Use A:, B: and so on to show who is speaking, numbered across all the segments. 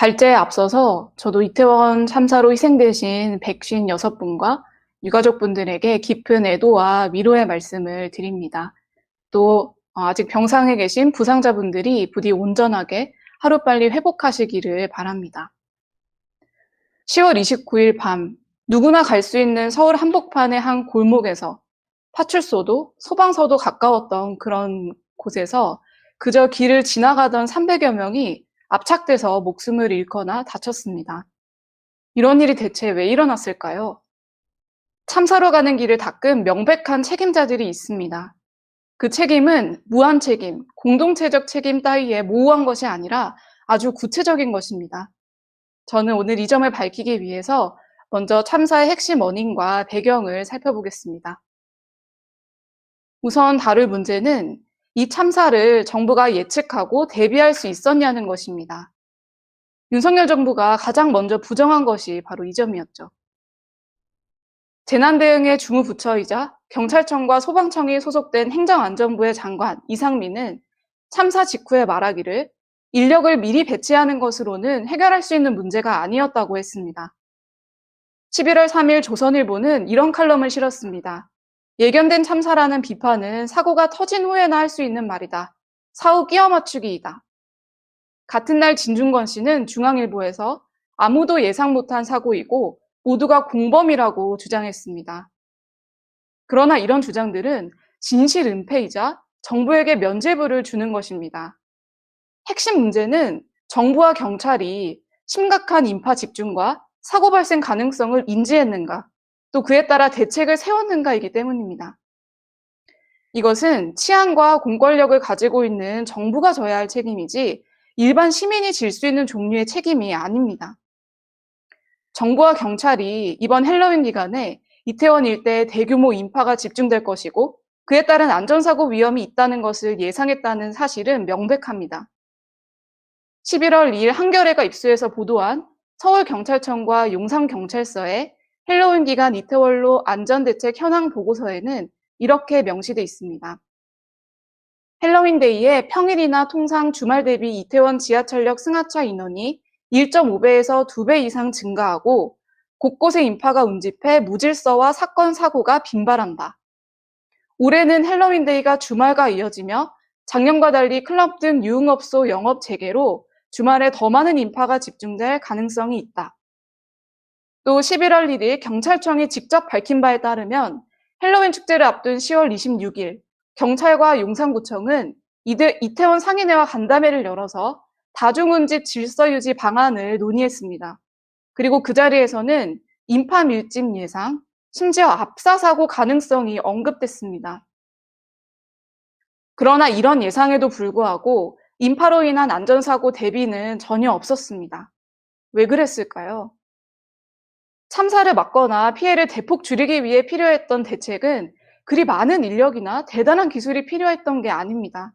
A: 발제에 앞서서 저도 이태원 참사로 희생되신 156분과 유가족분들에게 깊은 애도와 위로의 말씀을 드립니다. 또 어, 아직 병상에 계신 부상자분들이 부디 온전하게 하루빨리 회복하시기를 바랍니다. 10월 29일 밤 누구나 갈 수 있는 서울 한복판의 한 골목에서 파출소도 소방서도 가까웠던 그런 곳에서 그저 길을 지나가던 300여 명이 압착돼서 목숨을 잃거나 다쳤습니다. 이런 일이 대체 왜 일어났을까요? 참사로 가는 길을 닦은 명백한 책임자들이 있습니다. 그 책임은 무한 책임, 공동체적 책임 따위에 모호한 것이 아니라 아주 구체적인 것입니다. 저는 오늘 이 점을 밝히기 위해서 먼저 참사의 핵심 원인과 배경을 살펴보겠습니다. 우선 다룰 문제는 이 참사를 정부가 예측하고 대비할 수 있었냐는 것입니다. 윤석열 정부가 가장 먼저 부정한 것이 바로 이 점이었죠. 재난대응의 주무부처이자 경찰청과 소방청이 소속된 행정안전부의 장관 이상민은 참사 직후에 말하기를 인력을 미리 배치하는 것으로는 해결할 수 있는 문제가 아니었다고 했습니다. 11월 3일 조선일보는 이런 칼럼을 실었습니다. 예견된 참사라는 비판은 사고가 터진 후에나 할 수 있는 말이다. 사후 끼워 맞추기이다. 같은 날 진중권 씨는 중앙일보에서 아무도 예상 못한 사고이고 모두가 공범이라고 주장했습니다. 그러나 이런 주장들은 진실 은폐이자 정부에게 면죄부를 주는 것입니다. 핵심 문제는 정부와 경찰이 심각한 인파 집중과 사고 발생 가능성을 인지했는가, 또 그에 따라 대책을 세웠는가이기 때문입니다. 이것은 치안과 공권력을 가지고 있는 정부가 져야 할 책임이지 일반 시민이 질 수 있는 종류의 책임이 아닙니다. 정부와 경찰이 이번 헬로윈 기간에 이태원 일대에 대규모 인파가 집중될 것이고 그에 따른 안전사고 위험이 있다는 것을 예상했다는 사실은 명백합니다. 11월 2일 한겨레가 입수해서 보도한 서울경찰청과 용산경찰서의 헬로윈 기간 이태원로 안전대책 현황 보고서에는 이렇게 명시돼 있습니다. 헬로윈데이에 평일이나 통상 주말 대비 이태원 지하철역 승하차 인원이 1.5배에서 2배 이상 증가하고 곳곳에 인파가 운집해 무질서와 사건, 사고가 빈발한다. 올해는 헬로윈데이가 주말과 이어지며 작년과 달리 클럽 등 유흥업소 영업 재개로 주말에 더 많은 인파가 집중될 가능성이 있다. 또 11월 1일 경찰청이 직접 밝힌 바에 따르면 헬로윈 축제를 앞둔 10월 26일 경찰과 용산구청은 이태원 상인회와 간담회를 열어서 다중운집 질서 유지 방안을 논의했습니다. 그리고 그 자리에서는 인파 밀집 예상, 심지어 압사 사고 가능성이 언급됐습니다. 그러나 이런 예상에도 불구하고 인파로 인한 안전사고 대비는 전혀 없었습니다. 왜 그랬을까요? 참사를 막거나 피해를 대폭 줄이기 위해 필요했던 대책은 그리 많은 인력이나 대단한 기술이 필요했던 게 아닙니다.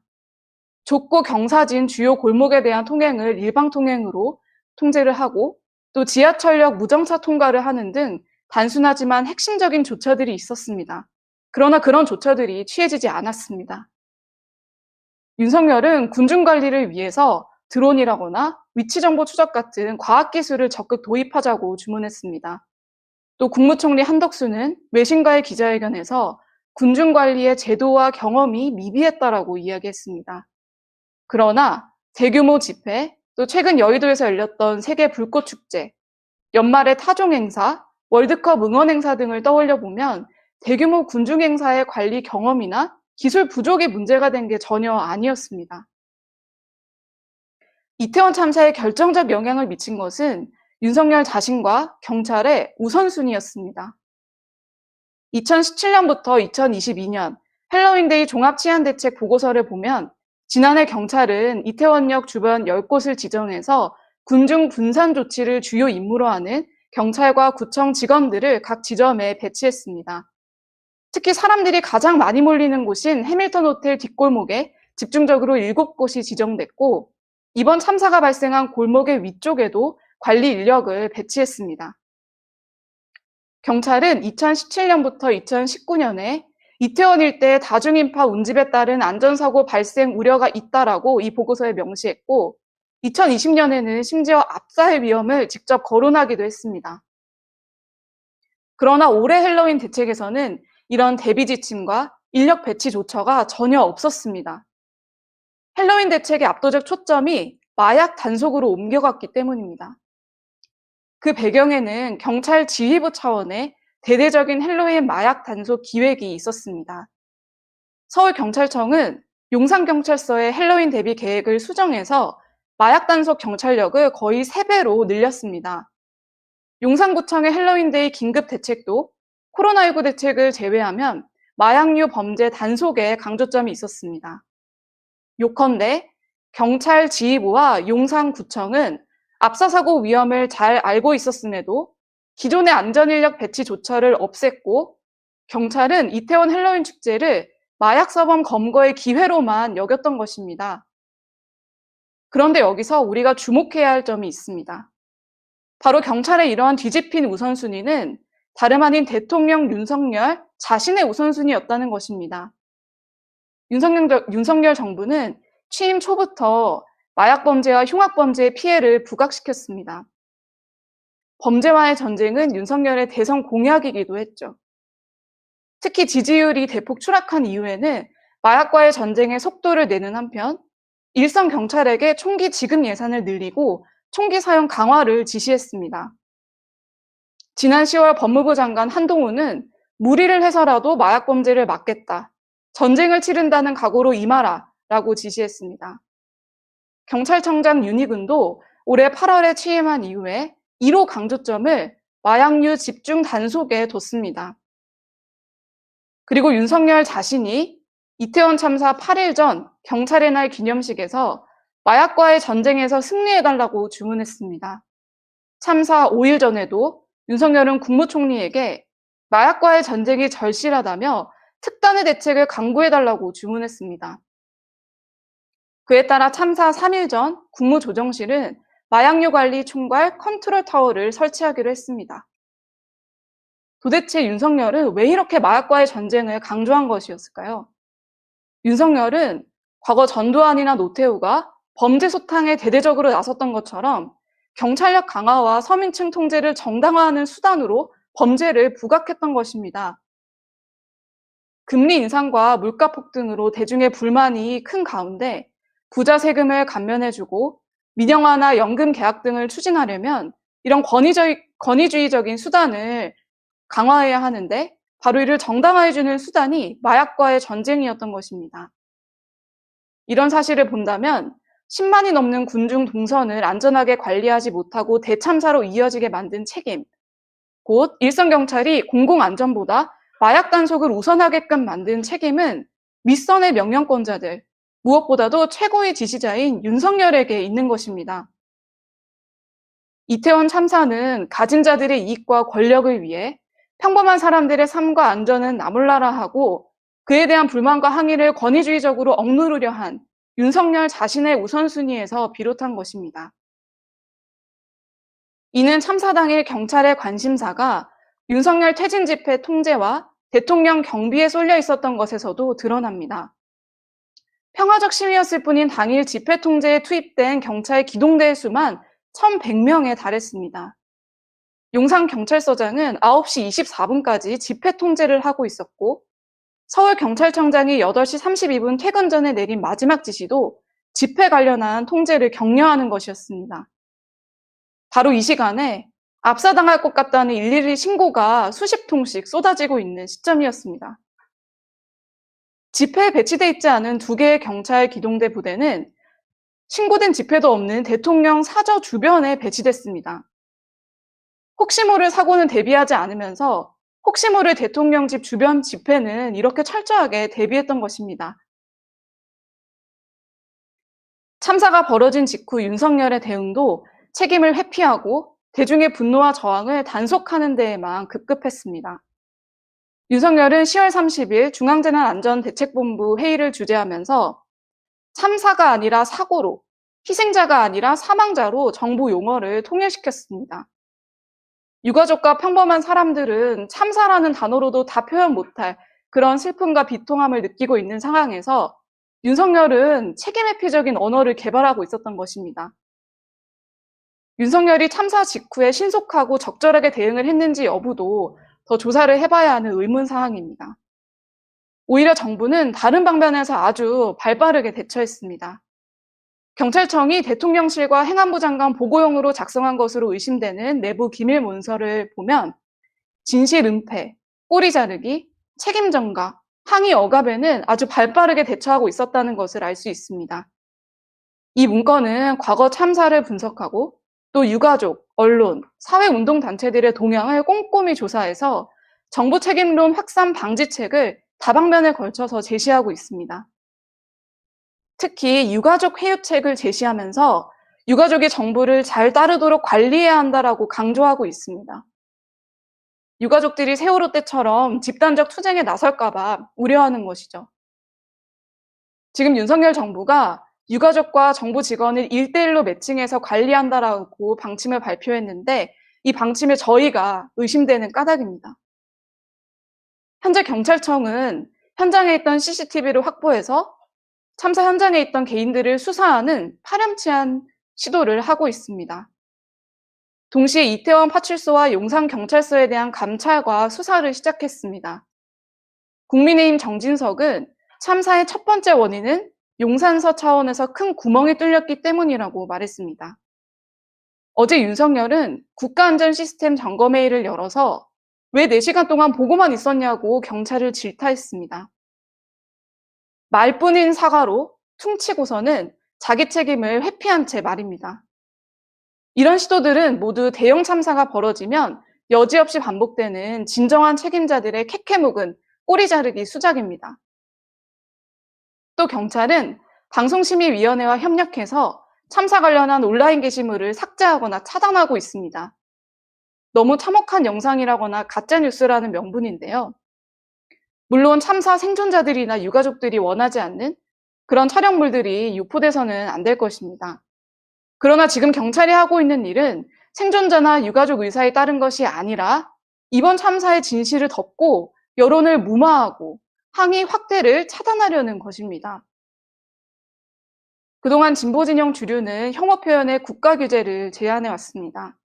A: 좁고 경사진 주요 골목에 대한 통행을 일방 통행으로 통제를 하고 또 지하철역 무정차 통과를 하는 등 단순하지만 핵심적인 조처들이 있었습니다. 그러나 그런 조처들이 취해지지 않았습니다. 윤석열은 군중 관리를 위해서 드론이라거나 위치 정보 추적 같은 과학기술을 적극 도입하자고 주문했습니다. 또 국무총리 한덕수는 외신과의 기자회견에서 군중 관리의 제도와 경험이 미비했다라고 이야기했습니다. 그러나 대규모 집회, 또 최근 여의도에서 열렸던 세계 불꽃 축제, 연말의 타종 행사, 월드컵 응원 행사 등을 떠올려 보면 대규모 군중 행사의 관리 경험이나 기술 부족이 문제가 된 게 전혀 아니었습니다. 이태원 참사에 결정적 영향을 미친 것은 윤석열 자신과 경찰의 우선순위였습니다. 2017년부터 2022년 헬로윈데이 종합치안대책 보고서를 보면 지난해 경찰은 이태원역 주변 10곳을 지정해서 군중 분산 조치를 주요 임무로 하는 경찰과 구청 직원들을 각 지점에 배치했습니다. 특히 사람들이 가장 많이 몰리는 곳인 해밀턴 호텔 뒷골목에 집중적으로 7곳이 지정됐고 이번 참사가 발생한 골목의 위쪽에도 관리 인력을 배치했습니다. 경찰은 2017년부터 2019년에 이태원 일대 다중인파 운집에 따른 안전사고 발생 우려가 있다라고 이 보고서에 명시했고 2020년에는 심지어 압사의 위험을 직접 거론하기도 했습니다. 그러나 올해 헬로윈 대책에서는 이런 대비 지침과 인력 배치 조처가 전혀 없었습니다. 헬로윈 대책의 압도적 초점이 마약 단속으로 옮겨갔기 때문입니다. 그 배경에는 경찰 지휘부 차원의 대대적인 헬로윈 마약 단속 기획이 있었습니다. 서울경찰청은 용산경찰서의 헬로윈 대비 계획을 수정해서 마약 단속 경찰력을 거의 3배로 늘렸습니다. 용산구청의 헬로윈데이 긴급 대책도 코로나19 대책을 제외하면 마약류 범죄 단속에 강조점이 있었습니다. 요컨대 경찰 지휘부와 용산구청은 압사 사고 위험을 잘 알고 있었음에도 기존의 안전인력 배치 조처를 없앴고 경찰은 이태원 헬로윈 축제를 마약 사범 검거의 기회로만 여겼던 것입니다. 그런데 여기서 우리가 주목해야 할 점이 있습니다. 바로 경찰의 이러한 뒤집힌 우선순위는 다름 아닌 대통령 윤석열 자신의 우선순위였다는 것입니다. 윤석열, 윤석열 정부는 취임 초부터 마약범죄와 흉악범죄의 피해를 부각시켰습니다. 범죄와의 전쟁은 윤석열의 대선 공약이기도 했죠. 특히 지지율이 대폭 추락한 이후에는 마약과의 전쟁의 속도를 내는 한편 일선 경찰에게 총기 지급 예산을 늘리고 총기 사용 강화를 지시했습니다. 지난 10월 법무부 장관 한동훈은 무리를 해서라도 마약 범죄를 막겠다. 전쟁을 치른다는 각오로 임하라. 라고 지시했습니다. 경찰청장 윤희근도 올해 8월에 취임한 이후에 1호 강조점을 마약류 집중 단속에 뒀습니다. 그리고 윤석열 자신이 이태원 참사 8일 전 경찰의 날 기념식에서 마약과의 전쟁에서 승리해달라고 주문했습니다. 참사 5일 전에도 윤석열은 국무총리에게 마약과의 전쟁이 절실하다며 특단의 대책을 강구해달라고 주문했습니다. 그에 따라 참사 3일 전 국무조정실은 마약류 관리 총괄 컨트롤 타워를 설치하기로 했습니다. 도대체 윤석열은 왜 이렇게 마약과의 전쟁을 강조한 것이었을까요? 윤석열은 과거 전두환이나 노태우가 범죄 소탕에 대대적으로 나섰던 것처럼 경찰력 강화와 서민층 통제를 정당화하는 수단으로 범죄를 부각했던 것입니다. 금리 인상과 물가 폭등으로 대중의 불만이 큰 가운데 부자 세금을 감면해주고 민영화나 연금 계약 등을 추진하려면 이런 권위적, 권위주의적 인 수단을 강화해야 하는데 바로 이를 정당화해주는 수단이 마약과의 전쟁이었던 것입니다. 이런 사실을 본다면 10만이 넘는 군중 동선을 안전하게 관리하지 못하고 대참사로 이어지게 만든 책임, 곧 일선 경찰이 공공안전보다 마약 단속을 우선하게끔 만든 책임은 윗선의 명령권자들, 무엇보다도 최고의 지시자인 윤석열에게 있는 것입니다. 이태원 참사는 가진 자들의 이익과 권력을 위해 평범한 사람들의 삶과 안전은 나몰라라 하고 그에 대한 불만과 항의를 권위주의적으로 억누르려 한 윤석열 자신의 우선순위에서 비롯한 것입니다. 이는 참사 당일 경찰의 관심사가 윤석열 퇴진 집회 통제와 대통령 경비에 쏠려 있었던 것에서도 드러납니다. 평화적 시위였을 뿐인 당일 집회 통제에 투입된 경찰 기동대의 수만 1,100명에 달했습니다. 용산경찰서장은 9시 24분까지 집회 통제를 하고 있었고 서울경찰청장이 8시 32분 퇴근 전에 내린 마지막 지시도 집회 관련한 통제를 격려하는 것이었습니다. 바로 이 시간에 압사당할 것 같다는 112 신고가 수십 통씩 쏟아지고 있는 시점이었습니다. 집회에 배치돼 있지 않은 두 개의 경찰 기동대 부대는 신고된 집회도 없는 대통령 사저 주변에 배치됐습니다. 혹시 모를 사고는 대비하지 않으면서 혹시 모를 대통령 집 주변 집회는 이렇게 철저하게 대비했던 것입니다. 참사가 벌어진 직후 윤석열의 대응도 책임을 회피하고 대중의 분노와 저항을 단속하는 데에만 급급했습니다. 윤석열은 10월 30일 중앙재난안전대책본부 회의를 주재하면서 참사가 아니라 사고로, 희생자가 아니라 사망자로 정부 용어를 통일시켰습니다. 유가족과 평범한 사람들은 참사라는 단어로도 다 표현 못할 그런 슬픔과 비통함을 느끼고 있는 상황에서 윤석열은 책임 회피적인 언어를 개발하고 있었던 것입니다. 윤석열이 참사 직후에 신속하고 적절하게 대응을 했는지 여부도 더 조사를 해봐야 하는 의문 사항입니다. 오히려 정부는 다른 방면에서 아주 발빠르게 대처했습니다. 경찰청이 대통령실과 행안부 장관 보고용으로 작성한 것으로 의심되는 내부 기밀 문서를 보면 진실 은폐, 꼬리 자르기, 책임 전가, 항의 억압에는 아주 발빠르게 대처하고 있었다는 것을 알 수 있습니다. 이 문건은 과거 참사를 분석하고 또 유가족, 언론, 사회운동단체들의 동향을 꼼꼼히 조사해서 정부 책임론 확산 방지책을 다방면에 걸쳐서 제시하고 있습니다. 특히 유가족 회유책을 제시하면서 유가족이 정부를 잘 따르도록 관리해야 한다라고 강조하고 있습니다. 유가족들이 세월호 때처럼 집단적 투쟁에 나설까봐 우려하는 것이죠. 지금 윤석열 정부가 유가족과 정부 직원을 일대일로 매칭해서 관리한다라고 방침을 발표했는데 이 방침에 저희가 의심되는 까닭입니다. 현재 경찰청은 현장에 있던 CCTV를 확보해서 참사 현장에 있던 개인들을 수사하는 파렴치한 시도를 하고 있습니다. 동시에 이태원 파출소와 용산경찰서에 대한 감찰과 수사를 시작했습니다. 국민의힘 정진석은 참사의 첫 번째 원인은 용산서 차원에서 큰 구멍이 뚫렸기 때문이라고 말했습니다. 어제 윤석열은 국가안전시스템 점검회의를 열어서 왜 4시간 동안 보고만 있었냐고 경찰을 질타했습니다. 말뿐인 사과로 퉁치고서는 자기 책임을 회피한 채 말입니다. 이런 시도들은 모두 대형 참사가 벌어지면 여지없이 반복되는 진정한 책임자들의 캐캐묵은 꼬리 자르기 수작입니다. 또 경찰은 방송심의위원회와 협력해서 참사 관련한 온라인 게시물을 삭제하거나 차단하고 있습니다. 너무 참혹한 영상이라거나 가짜뉴스라는 명분인데요. 물론 참사 생존자들이나 유가족들이 원하지 않는 그런 촬영물들이 유포돼서는 안 될 것입니다. 그러나 지금 경찰이 하고 있는 일은 생존자나 유가족 의사에 따른 것이 아니라 이번 참사의 진실을 덮고 여론을 무마하고 항의 확대를 차단하려는 것입니다. 그동안 진보진영 주류는 혐오 표현의 국가 규제를 제안해 왔습니다.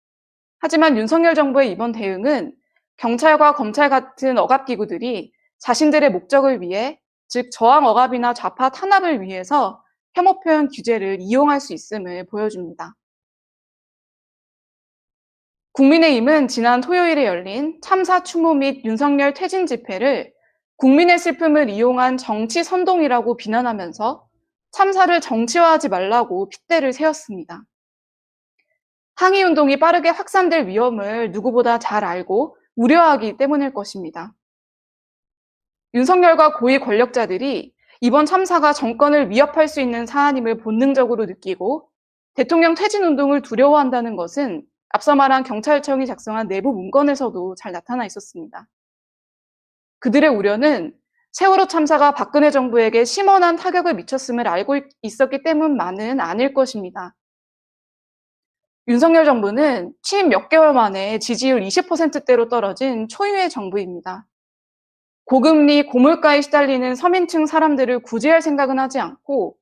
A: 하지만 윤석열 정부의 이번 대응은 경찰과 검찰 같은 억압기구들이 자신들의 목적을 위해, 즉 저항 억압이나 좌파 탄압을 위해서 혐오 표현 규제를 이용할 수 있음을 보여줍니다. 국민의힘은 지난 토요일에 열린 참사 추모 및 윤석열 퇴진 집회를 국민의 슬픔을 이용한 정치 선동이라고 비난하면서 참사를 정치화하지 말라고 핏대를 세웠습니다. 항의 운동이 빠르게 확산될 위험을 누구보다 잘 알고 우려하기 때문일 것입니다. 윤석열과 고위 권력자들이 이번 참사가 정권을 위협할 수 있는 사안임을 본능적으로 느끼고 대통령 퇴진 운동을 두려워한다는 것은 앞서 말한 경찰청이 작성한 내부 문건에서도 잘 나타나 있었습니다. 그들의 우려는 세월호 참사가 박근혜 정부에게 심원한 타격을 미쳤음을 알고 있었기 때문만은 아닐 것입니다. 윤석열 정부는 취임 몇 개월 만에 지지율 20%대로 떨어진 초유의 정부입니다. 고금리, 고물가에 시달리는 서민층 사람들을 구제할 생각은 하지 않고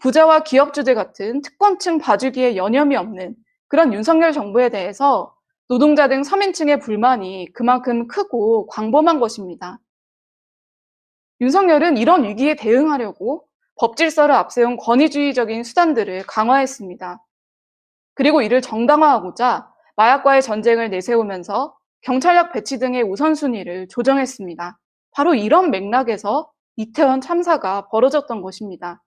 A: 부자와 기업주들 같은 특권층 봐주기에 여념이 없는 그런 윤석열 정부에 대해서 노동자 등 서민층의 불만이 그만큼 크고 광범한 것입니다. 윤석열은 이런 위기에 대응하려고 법 질서를 앞세운 권위주의적인 수단들을 강화했습니다. 그리고 이를 정당화하고자 마약과의 전쟁을 내세우면서 경찰력 배치 등의 우선순위를 조정했습니다. 바로 이런 맥락에서 이태원 참사가 벌어졌던 것입니다.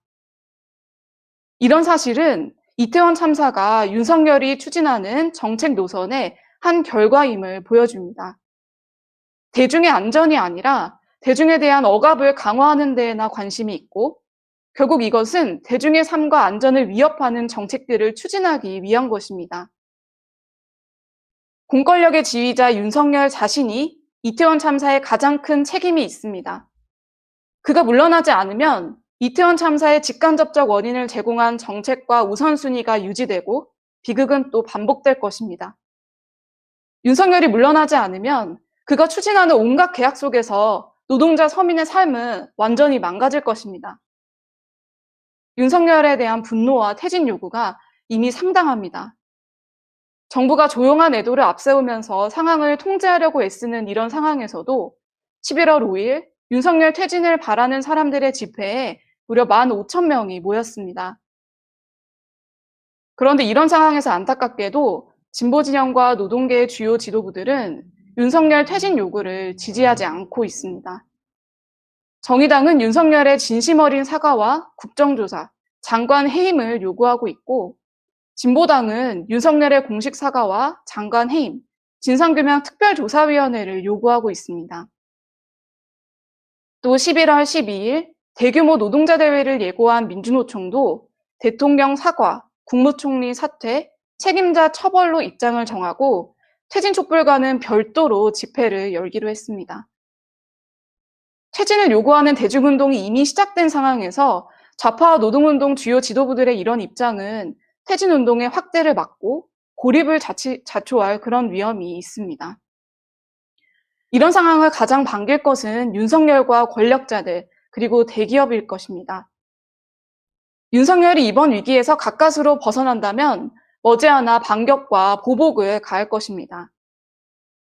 A: 이런 사실은 이태원 참사가 윤석열이 추진하는 정책 노선의 한 결과임을 보여줍니다. 대중의 안전이 아니라 대중에 대한 억압을 강화하는 데에나 관심이 있고 결국 이것은 대중의 삶과 안전을 위협하는 정책들을 추진하기 위한 것입니다. 공권력의 지휘자 윤석열 자신이 이태원 참사에 가장 큰 책임이 있습니다. 그가 물러나지 않으면 이태원 참사의 직간접적 원인을 제공한 정책과 우선순위가 유지되고 비극은 또 반복될 것입니다. 윤석열이 물러나지 않으면 그가 추진하는 온갖 계약 속에서 노동자 서민의 삶은 완전히 망가질 것입니다. 윤석열에 대한 분노와 퇴진 요구가 이미 상당합니다. 정부가 조용한 애도를 앞세우면서 상황을 통제하려고 애쓰는 이런 상황에서도 11월 5일 윤석열 퇴진을 바라는 사람들의 집회에 무려 15,000명이 모였습니다. 그런데 이런 상황에서 안타깝게도 진보 진영과 노동계의 주요 지도부들은 윤석열 퇴진 요구를 지지하지 않고 있습니다. 정의당은 윤석열의 진심 어린 사과와 국정조사, 장관 해임을 요구하고 있고, 진보당은 윤석열의 공식 사과와 장관 해임, 진상규명 특별조사위원회를 요구하고 있습니다. 또 11월 12일 대규모 노동자 대회를 예고한 민주노총도 대통령 사과, 국무총리 사퇴, 책임자 처벌로 입장을 정하고 퇴진 촛불과는 별도로 집회를 열기로 했습니다. 퇴진을 요구하는 대중운동이 이미 시작된 상황에서 좌파 노동운동 주요 지도부들의 이런 입장은 퇴진운동의 확대를 막고 고립을 자치, 자초할 그런 위험이 있습니다. 이런 상황을 가장 반길 것은 윤석열과 권력자들, 그리고 대기업일 것입니다. 윤석열이 이번 위기에서 가까스로 벗어난다면 머지않아 반격과 보복을 가할 것입니다.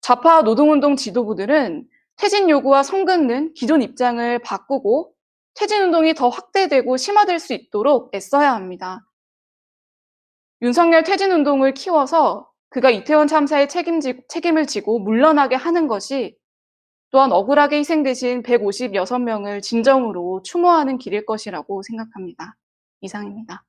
A: 좌파 노동운동 지도부들은 퇴진 요구와 성긋는 기존 입장을 바꾸고 퇴진 운동이 더 확대되고 심화될 수 있도록 애써야 합니다. 윤석열 퇴진 운동을 키워서 그가 이태원 참사에 책임지, 책임을 지고 물러나게 하는 것이 또한 억울하게 희생되신 156명을 진정으로 추모하는 길일 것이라고 생각합니다. 이상입니다.